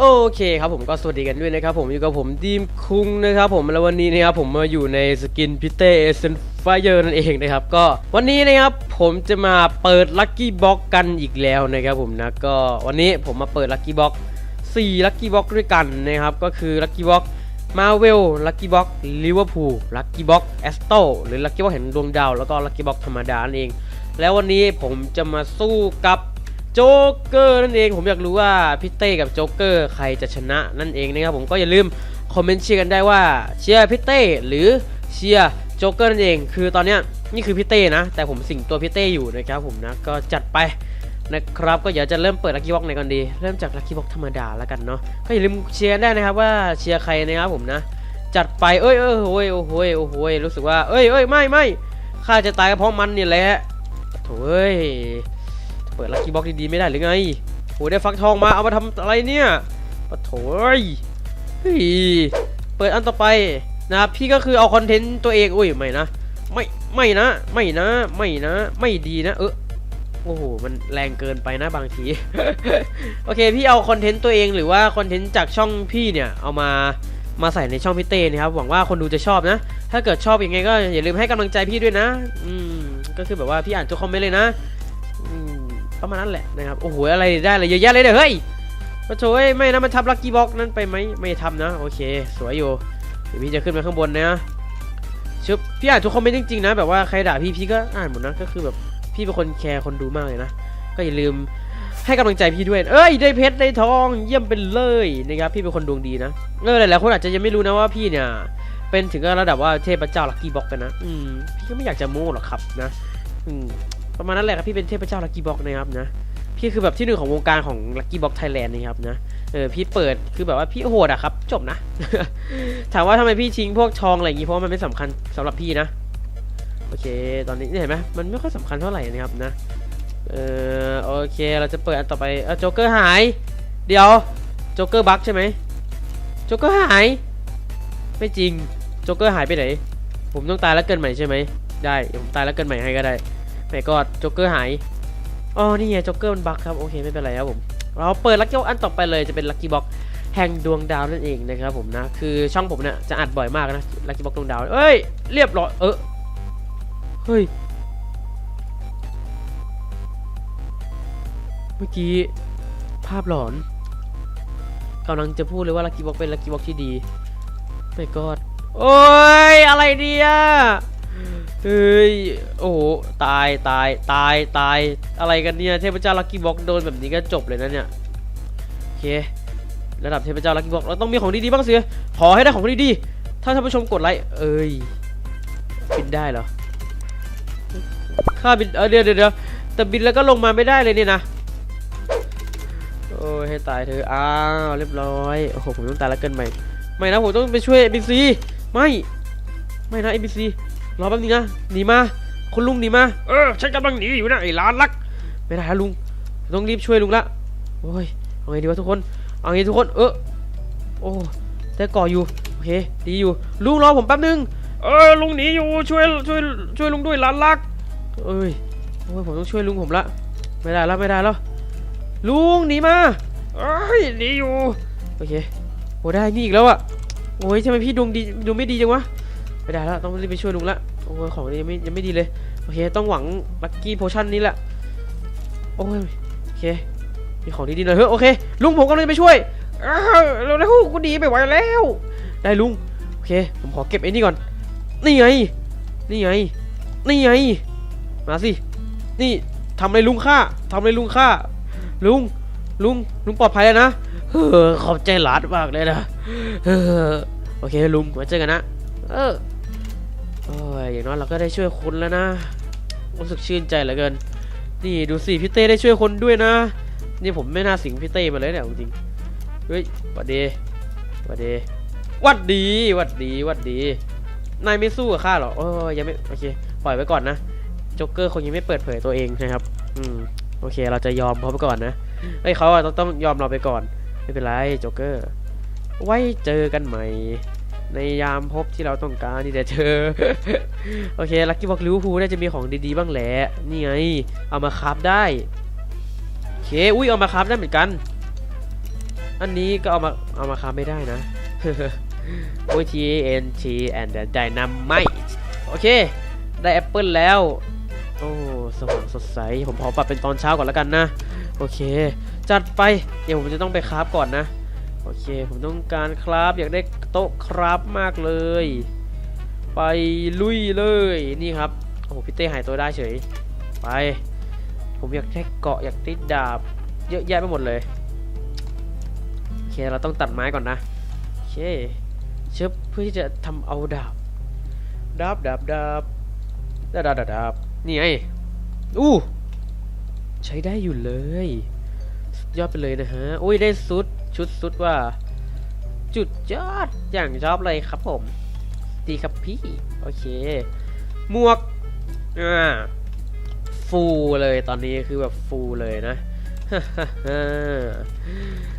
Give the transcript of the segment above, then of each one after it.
โอเคครับผมก็สวัสดีกันด้วยนะครับผมอยู่กับผมดีมคุงนะครับผมแล้ววันนี้นะครับผมมาอยู่ในสกินพิเตเอเซนไฟเอร์นั่นเองนะครับก็วันนี้นะครับผมจะมาเปิดลัคกี้บ็อกกันอีกแล้วนะครับผมนะก็วันนี้ผมมาเปิดลัคกี้บ็อก4ลัคกี้บ็อกด้วยกันนะครับก็คือลัคกี้บ็อกมาเวลลัคกี้บ็อกลิเวอร์พูลลัคกี้บ็อกแอสโตหรือลัคกี้บ็อกเห็นดวงดาวแล้วก็ลัคกี้บ็อกธรรมดานั่นเอง แล้ววันนี้ผมจะมาสู้กับ จ๊กเกอร์นั่นเองผมอยากรู้ว่าพี่เต้กับโจ๊กเกอร์ใครจะชนะนั่นเองนะครับผมก็อย่าลืมคอมเมนต์เชียร์กันได้ว่าเชียร์พี่เต้หรือเชียร์โจ๊กเกอร์นั่นเอง คือตอนนี้นี่คือพี่เต้นะ แต่ผมสิงตัวพี่เต้อยู่นะครับผมนะก็จัดไปนะครับก็อยากจะเริ่มเปิดลัคกี้บ็อกไหนก่อนดี เริ่มจากลัคกี้บ็อกธรรมดาแล้วกันเนาะก็อย่าลืมเชียร์ได้นะครับว่าเชียร์ใครนะครับผมนะ จัดไปเอ้ยเอ้ยโอ้ยโอ้โหยโอ้โหยรู้สึกว่าเอ้ยเอ้ยไม่ไม่ข้าจะตายเพราะมันนี่แหละโถ่ เปิดลัคกี้บ็อกดีๆไม่ได้หรือไงโหได้ฟักทองมาเอามาทำอะไรเนี่ยปะโถ่เอ้ยเฮ้ยเปิดอันต่อไปนะพี่ก็คือเอาคอนเทนต์ตัวเองอุ้ยไม่นะไม่ไม่นะ ไม่นะไม่นะ ไม่ดีนะ เออโอ้โหมันแรงเกินไปนะบางที โอเค พี่เอาคอนเทนต์ตัวเองหรือว่าคอนเทนต์จากช่องพี่เนี่ย เอามามาใส่ในช่องพี่เต้นะครับหวังว่าคนดูจะชอบนะ ถ้าเกิดชอบยังไงก็อย่าลืมให้กำลังใจพี่ด้วยนะ อืมก็คือแบบว่าพี่อ่านทุกคอมเมนต์เลยนะ ประมาณนั้นแหละนะครับโอ้โหอะไรได้อะไรเยอะแยะเลยเนี่ยเฮ้ยมาโถยไม่นะมันทับลักกี้บ็อกนั้นไปไหมไม่ทำนะโอเค สวยอยู่เดี๋ยวพี่จะขึ้นไปข้างบนนะชึบพี่อ่านทุกคอมเมนต์จริงๆนะแบบว่าใครด่าพี่พี่ก็อ่านหมดนะก็คือแบบพี่เป็นคนแคร์คนดูมากเลยนะก็อย่าลืมให้กำลังใจพี่ด้วย เอ้ยได้เพชรได้ทองเยี่ยมไปเลยนะครับพี่เป็นคนดวงดีนะเออหลายๆคนอาจจะยังไม่รู้นะว่าพี่เนี่ยเป็นถึงระดับว่าเทพเจ้าลัคกี้บ็อกกันนะอืมพี่ก็ไม่อยากจะโม้หรอกครับนะอืม ประมาณนั้นแหละครับพี่เป็นเทพเจ้าลัคกี้บ็อกนะครับนะพี่คือแบบที่หนึ่งของวงการของลัคกี้บ็อกไทยแลนด์นะครับนะเออพี่เปิดคือแบบว่าพี่โหดอะครับ จบนะ ถามว่าทำไมพี่ทิ้งพวกทองอะไรอย่างงี้เพราะว่ามันไม่สำคัญสำหรับพี่นะโอเค ตอนนี้เห็นไหมมันไม่ค่อยสำคัญเท่าไหร่นะครับนะเออโอเคเราจะเปิดอันต่อไปเออโจ๊กเกอร์หาย เดี๋ยวโจ๊กเกอร์บั๊กใช่ไหมโจ๊กเกอร์หาย ไม่จริงโจ๊กเกอร์หายไปไหน ผมต้องตายแล้วเกินใหม่ใช่ไหมได้ผมตายแล้วเกินใหม่ให้ก็ได้ แต่ก็โจ๊กเกอร์หายอ๋อนี่ไงโจ๊กเกอร์มันบั๊กครับโอเคไม่เป็นไรครับผม เราเปิดลัคกี้บ็อกอันต่อไปเลยจะเป็นลัคกี้บ็อกแห่งดวงดาวนั่นเองนะครับผมนะ คือช่องผมเนี่ยจะอัดบ่อยมากนะลัคกี้บ็อกดวงดาวเอ้ยเรียบร้อยเออเฮ้ยเมื่อกี้ภาพหลอนกำลังจะพูดเลยว่าลักกี้บ็อกเป็นลักกี้บ็อกที่ดีไม่กอดโอ้ยอะไรเนี่ย เฮ้ย โอ้โห ตาย ตาย ตาย ตาย อะไรกันเนี่ย เทพเจ้าลักกี้บ็อกโดนแบบนี้ก็จบเลยนะเนี่ย โอเค ระดับเทพเจ้าลักกี้บ็อกเราต้องมีของดีๆบ้างสิขอให้ได้ของดีๆ ถ้าท่านผู้ชมกดไลค์ เอ้ย บินได้เหรอข้าบิน เออเดี๋ยวเดี๋ยวเดี๋ยวแต่บินแล้วก็ลงมาไม่ได้เลยเนี่ยนะ โอ้ย ให้ตายเธอะอ้าว เรียบร้อย โอ้โห ผมต้องตายแล้วเกินใหม่ ไม่นะ ผมต้องไปช่วย NPC ไม่ ไม่นะ NPC รอแป๊บนึงนะหนีมาคุณลุงหนีมาเออฉันกำลังหนีอยู่นะไอ้ล้านลัก ไม่ได้แล้วลุงต้องรีบช่วยลุงละโอ้ยเอาไงดีวะทุกคนเอาไงทุกคนเออโอ้แต่ก่ออยู่โอเคดีอยู่ลุงรอผมแป๊บนึงเออลุงหนีอยู่ช่วยช่วยช่วยลุงด้วยล้านลักเอ้ยโอ้ยผมต้องช่วยลุงผมละไม่ได้แล้วไม่ได้แล้วลุงหนีมาเอ้ยหนีอยู่โอเคโอ้ได้นี่อีกแล้วอะโอ้ยทำไมพี่ดวงดีดวงไม่ดีจังวะ ไม่ได้แล้วต้องรีบไปช่วยลุงละโอ้ยของนี่ยังไม่ยังไม่ดีเลยโอเคต้องหวังลัคกี้โพชั่นนี้แหละโอ้ยโอเคมีของดีๆหน่อยเฮ้ยโอเคลุงผมกำลังจะไปช่วยเออเร็วๆกูดีไม่ไหวแล้ว ได้ลุงโอเคผมขอเก็บไอ้นี่ก่อน นี่ไง นี่ไง นี่ไง มาสิ นี่ทำอะไรลุงฆ่าทำอะไรลุงฆ่าลุง ลุง ลุงปลอดภัยแล้วนะเออขอบใจหลานมากเลยนะเออโอเคลุงไว้เจอกันนะ เออ โอ้ยอย่างน้อยเราก็ได้ช่วยคนแล้วนะรู้สึกชื่นใจเหลือเกิน นี่ดูสิพี่เต้ได้ช่วยคนด้วยนะ นี่ผมไม่น่าสิงพี่เต้มาเลยเนี่ยจริงเฮ้ยวัดดีวัดดีวัดดีวัดดีวัดดี นายไม่สู้กับข้าหรอเออยังไม่โอเคปล่อยไว้ก่อนนะจ๊กเกอร์คงยังไม่เปิดเผยตัวเองนะครับ อืมโอเค เราจะยอมเขาไปก่อนนะเอ้ยเขาต้องต้องยอมเราไปก่อน ไม่เป็นไรจ๊กเกอร์ ไว้เจอกันใหม่ ในยามพบที่เราต้องการที่จะเจอโอเคลักกี้บอกลิวพูน่าจะมีของดีๆบ้างแหละ นี่ไง เอามาคราฟได้ โอเค อุ้ยเอามาคราฟได้เหมือนกัน อันนี้ก็เอามาเอามาค้าไม่ได้นะโอ้ย T N T and the dynamite โอเค ได้แอปเปิลแล้ว โอ้สว่างสดใส ผมขอปรับเป็นตอนเช้าก่อนแล้วกันนะ โอเค จัดไป เดี๋ยวผมจะต้องไปคราฟก่อนนะ โอเค ผมต้องการคราฟอยากได้โต๊ะคราฟมากเลย ไปลุยเลยนี่ครับ โอ้โหพี่เต้หายตัวได้เฉย ไป ผมอยากได้เกาะอยากได้ดาบ เยอะแยะไปหมดเลยโอเคเราต้องตัดไม้ก่อนนะโอเคเชิบเพื่อที่จะทำเอาดาบดาบดาบดาบดาบดาบดาบดาบนี่ไงอู้ใช้ได้อยู่เลย ยอดไปเลยนะฮะ อุ้ยได้ซุด ชุดซุดว่า จุดยอดอย่างชอบเลยครับผม ดีครับพี่ โอเค หมวก อ่า ฟูเลยตอนนี้คือแบบฟูเลยนะ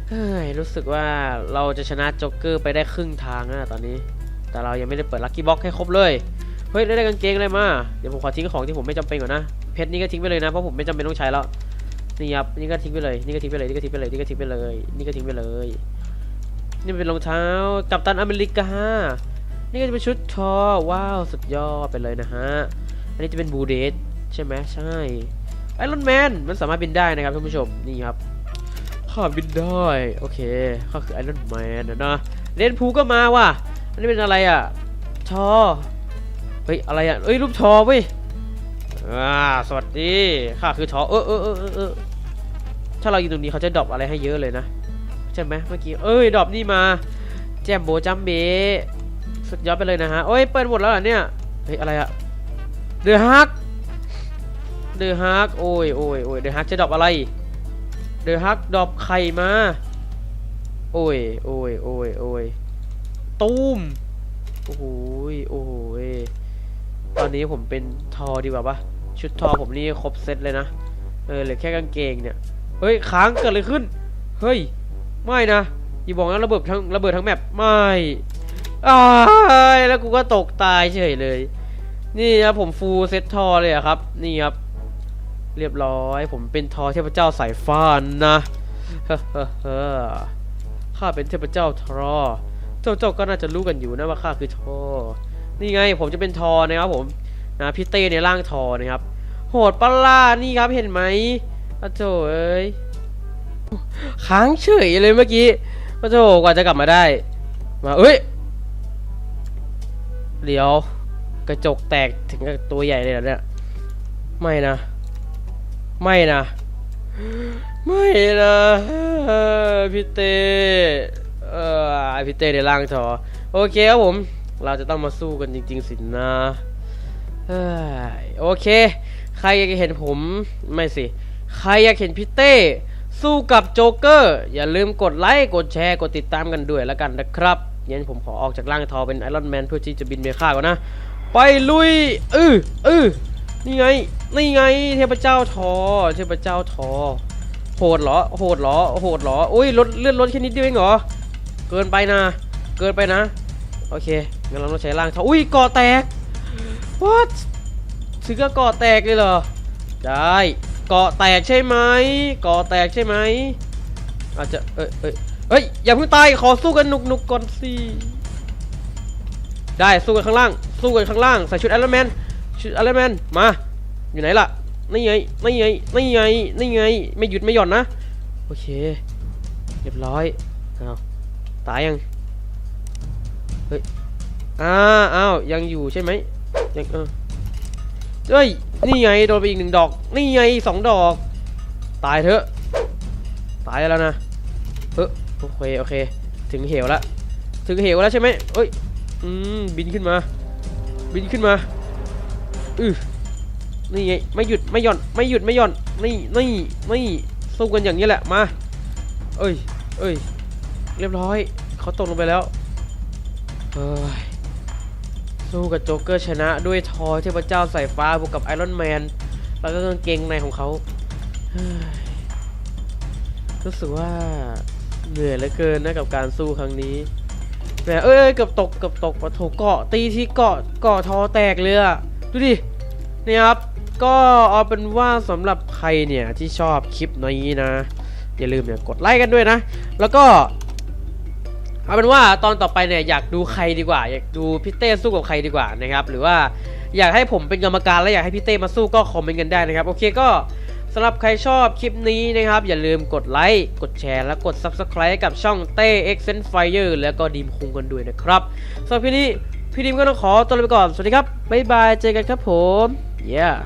เฮ้ยรู้สึกว่าเราจะชนะจ็อกเกอร์ไปได้ครึ่งทางนะตอนนี้ แต่เรายังไม่ได้เปิดลัคกี้บ็อกให้ครบเลย เฮ้ย ได้กางเกงอะไรมา เดี๋ยวผมขอทิ้งของที่ผมไม่จำเป็นก่อนนะ เพชรนี่ก็ทิ้งไปเลยนะ เพราะผมไม่จำเป็นต้องใช้แล้ว นี่ครับนี่ก็ทิ้งไปเลยนี่ก็ทิ้งไปเลยนี่ก็ทิ้งไปเลยนี่ก็ทิ้งไปเลยนี่ก็ทิ้งไปเลย นี่เป็นรองเท้ากัปตันอเมริกานี่ก็จะเป็นชุดทอว้าวสุดยอดไปเลยนะฮะอันนี้จะเป็นบูเดสใช่ไหมใช่ไอรอนแมนมันสามารถบินได้นะครับท่านผู้ชมนี่ครับข้าบินได้โอเคข้าคือไอรอนแมนนะนะเลนพูก็มาว่ะอันนี้เป็นอะไรอะทอเฮ้ยอะไรอะเอ้ยรูปทอเว้ยอ่าสวัสดีข้าคือทอเออเออเออเออ ถ้าเราอยู่ตรงนี้เขาจะดรอปอะไรให้เยอะเลยนะ ใช่ไหมเมื่อกี้ เอ้ยดรอปนี่มา แจมโบจัมเบสุดยอดไปเลยนะฮะ โอ้ย เปิดหมดแล้วเหรอเนี่ย เฮ้ย อะไรอะเดือฮัก เดือฮัก โอ้ยโอ้ยโอ้ยเดือฮักจะดรอปอะไร เดือฮักดรอปไข่มา โอ้ยโอ้ยโอ้ยโอ้ยตูมโอ้โหยโอ้โหยตอนนี้ผมเป็นทอดีกว่าปะชุดทอผมนี่ครบเซตเลยนะ เออเหลือแค่กางเกงเนี่ย เฮ้ยค้างเกิดอะไรขึ้น เฮ้ย ไม่นะอย่าบอกนะระเบิดทั้งระเบิดทั้งแมปไม่อ้ายแล้วกูก็ตกตายเฉยเลย นี่ครับผมฟูลเซตทอเลยอะครับ นี่ครับ เรียบร้อย ผมเป็นทอเทพเจ้าสายฟ้านะเฮ้อเฮ้อเฮ้อข้าเป็นเทพเจ้าทอเจ้าเจ้าก็น่าจะรู้กันอยู่นะว่าข้าคือทอ นี่ไงผมจะเป็นทอนะครับผมนะพี่เต้ในร่างทอนะครับ โหดปะล่านี่ครับเห็นไหม อะโถเอ้ยค้างเฉยเลยเมื่อกี้โอ้โถกว่าจะกลับมาได้ มาเอ้ยเดี๋ยวกระจกแตกถึงกับตัวใหญ่เลยเหรอเนี่ยไม่นะ ไม่นะ ไม่นะพี่เตเออพี่เตในร่างทอโอเคครับผม เราจะต้องมาสู้กันจริง ๆ สินะโอเค ใครอยากเห็นผมไม่สิ ใครอยากเห็นพี่เต้สู้กับโจ๊กเกอร์ อย่าลืมกดไลค์กดแชร์กดติดตามกันด้วยแล้วกันนะครับงั้นผมขอออกจากร่างทอเป็นไอรอนแมนเพื่อที่จะบินไปฆ่าก่อนนะ ไปลุยอืออือนี่ไง นี่ไง เทพเจ้าทอ เทพเจ้าทอ โหดเหรอ โหดเหรอ โหดเหรอ อุ้ยลดเลื่อนลดแค่นิดเดียวเองเหรอ เกินไปนะ เกินไปนะ โอเคงั้นเราต้องใช้ร่างทอ อุ้ยก่อแตก what ถึงก็ก่อแตกเลยเหรอ ได้ เกาะแตกใช่ไหมเกาะแตกใช่ไหมอาจจะเอ้ยเอ้ยเอ้ยอย่าเพิ่งตายขอสู้กันหนุกหนุกก่อนสิได้สู้กันข้างล่าง สู้กันข้างล่างใส่ชุดไอรอนแมนชุดไอรอนแมนมาอยู่ไหนล่ะนี่ไงนี่ไงนี่ไงนี่ไงไม่หยุดไม่หย่อนนะโอเคเรียบร้อยอ้าวตายยังเฮ้ยอ้าอ้าวยังอยู่ใช่ไหมยังเออ เฮ้ย นี่ไงโดนไปอีกหนึ่งดอก นี่ไงสองดอก ตายเถอะ ตายแล้วนะเออโอเค โอเค ถึงเหวแล้ว ถึงเหวแล้วใช่ไหมเอ้ย อืม บินขึ้นมา บินขึ้นมา อือนี่ไง ไม่หยุด ไม่หย่อน ไม่หยุด ไม่หย่อน นี่ นี่ นี่ สู้กันอย่างนี้แหละ มา เอ้ย เอ้ย เรียบร้อย เขาตกลงไปแล้วเฮ้ย สู้กับโจ๊กเกอร์ชนะด้วยทอเทพเจ้าสายฟ้าบวกกับไอรอนแมนแล้วก็กางเกงในของเขาเฮ้ยรู้สึกว่าเหนื่อยเหลือเกินนะกับการสู้ครั้งนี้แหมเอ้ยเกือบตกเกือบตกปะโถเกาะตีที่เกาะเกาะทอแตกเลยอะดูดินี่ครับก็เอาเป็นว่าสำหรับใครเนี่ยที่ชอบคลิปนี้นะ อย่าลืมเนี่ยกดไลค์กันด้วยนะ แล้วก็ เอาเป็นว่าตอนต่อไปเนี่ยอยากดูใครดีกว่า อยากดูพี่เต้สู้กับใครดีกว่านะครับ หรือว่าอยากให้ผมเป็นกรรมการและอยากให้พี่เต้มาสู้ก็คอมเมนต์กันได้นะครับ โอเคก็สำหรับใครชอบคลิปนี้นะครับ อย่าลืมกดไลค์กดแชร์และกด Subscribe กับช่องเต้ X e n Fire แล้วก็ดีมคุงกันด้วยนะครับสำหรับคลิปนี้พี่ดีมก็ต้องขอตัวลาไปก่อน สวัสดีครับบ๊ายบายเจอกันครับผม yeah